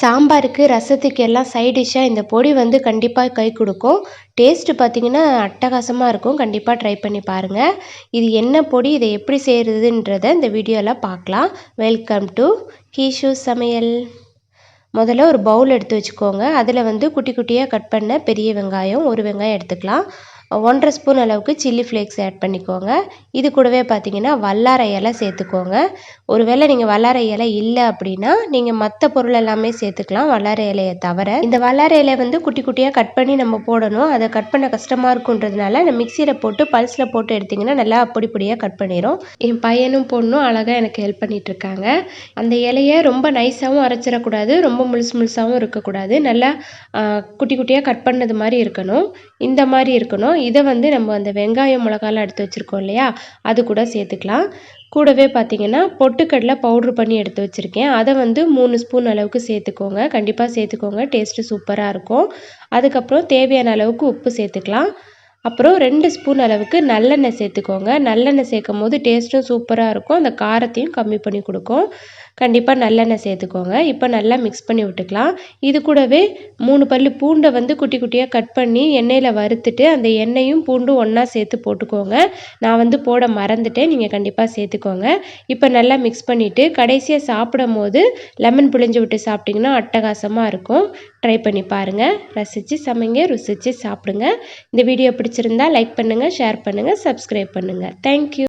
சாம்பாருக்கு ரசத்துக்கு எல்லாம் சைட் டிஷ்ஷாக இந்த பொடி வந்து கண்டிப்பாக கை கொடுக்கும். டேஸ்ட்டு பார்த்திங்கன்னா அட்டகாசமாக இருக்கும். கண்டிப்பாக ட்ரை பண்ணி பாருங்கள் இது என்ன பொடி இதை எப்படி செய்கிறதுன்றத இந்த வீடியோவில் பார்க்கலாம் வெல்கம் டு கீஷு சமையல் முதல்ல ஒரு பவுல் எடுத்து வச்சுக்கோங்க. அதில் வந்து குட்டி குட்டியாக கட் பண்ண பெரிய வெங்காயம் ஒரு வெங்காயம் எடுத்துக்கலாம். ஒன்றரை ஸ்பூன் அளவுக்கு சில்லி ஃப்ளேக்ஸ் ஆட் பண்ணிக்கோங்க. இது கூடவே பார்த்தீங்கன்னா வல்லாரை இலை சேர்த்துக்கோங்க. ஒருவேளை நீங்கள் வல்லாரை இலை இல்லை அப்படின்னா நீங்கள் மற்ற பொருள் எல்லாமே சேர்த்துக்கலாம் வல்லாரை இலையை தவிர. இந்த வல்லாரை இலையை வந்து குட்டி குட்டியாக கட் பண்ணி நம்ம போடணும். அதை கட் பண்ண கஷ்டமாக இருக்குன்றதுனால நான் மிக்சியில் போட்டு பல்ஸில் போட்டு எடுத்திங்கன்னா நல்லா பொடி பொடியாக கட் பண்ணிடும் என் பையனும் பொண்ணும் அழகாக எனக்கு ஹெல்ப் பண்ணிட்டு இருக்காங்க அந்த இலையை ரொம்ப நைஸாகவும் அரைச்சிடக்கூடாது ரொம்ப முழுசு முழுசாகவும் இருக்கக்கூடாது. நல்லா குட்டி குட்டியாக கட் பண்ணது மாதிரி இருக்கணும். இந்த மாதிரி இருக்கணும். இதை வந்து நம்ம அந்த வெங்காயம் மிளகாலாம் எடுத்து வச்சுருக்கோம் இல்லையா? அது கூட சேர்த்துக்கலாம். கூடவே பார்த்தீங்கன்னா பொட்டுக்கடலை பவுட்ரு பண்ணி எடுத்து வச்சுருக்கேன். அதை வந்து மூணு ஸ்பூன் அளவுக்கு சேர்த்துக்கோங்க. கண்டிப்பாக சேர்த்துக்கோங்க. டேஸ்ட்டு சூப்பராக இருக்கும். அதுக்கப்புறம் தேவையான அளவுக்கு உப்பு சேர்த்துக்கலாம். அப்புறம் ரெண்டு ஸ்பூன் அளவுக்கு நல்லெண்ணெய் சேர்த்துக்கோங்க. நல்லெண்ணெய் சேர்க்கும் போது டேஸ்ட்டும் சூப்பராக இருக்கும். அந்த காரத்தையும் கம்மி பண்ணி கொடுக்கும். கண்டிப்பாக நல்லெண்ணெய் சேர்த்துக்கோங்க. இப்போ நல்லா மிக்ஸ் பண்ணி விட்டுக்கலாம். இது கூடவே மூணு பல் பூண்டை வந்து குட்டி குட்டியாக கட் பண்ணி எண்ணெயில் வறுத்துட்டு அந்த எண்ணெயும் பூண்டும் ஒன்றா சேர்த்து போட்டுக்கோங்க. நான் வந்து போட மறந்துட்டேன். நீங்கள் கண்டிப்பாக சேர்த்துக்கோங்க. இப்போ நல்லா மிக்ஸ் பண்ணிவிட்டு கடைசியாக சாப்பிடும் போது லெமன் புளிஞ்சு விட்டு சாப்பிட்டிங்கன்னா அட்டகாசமாக இருக்கும். ட்ரை பண்ணி பாருங்கள் ரசித்து சமைங்க ருசித்து சாப்பிடுங்க. இந்த வீடியோ பிடிச்சிருந்தா லைக் பண்ணுங்கள் ஷேர் பண்ணுங்கள் சப்ஸ்கிரைப் பண்ணுங்கள் தேங்க்யூ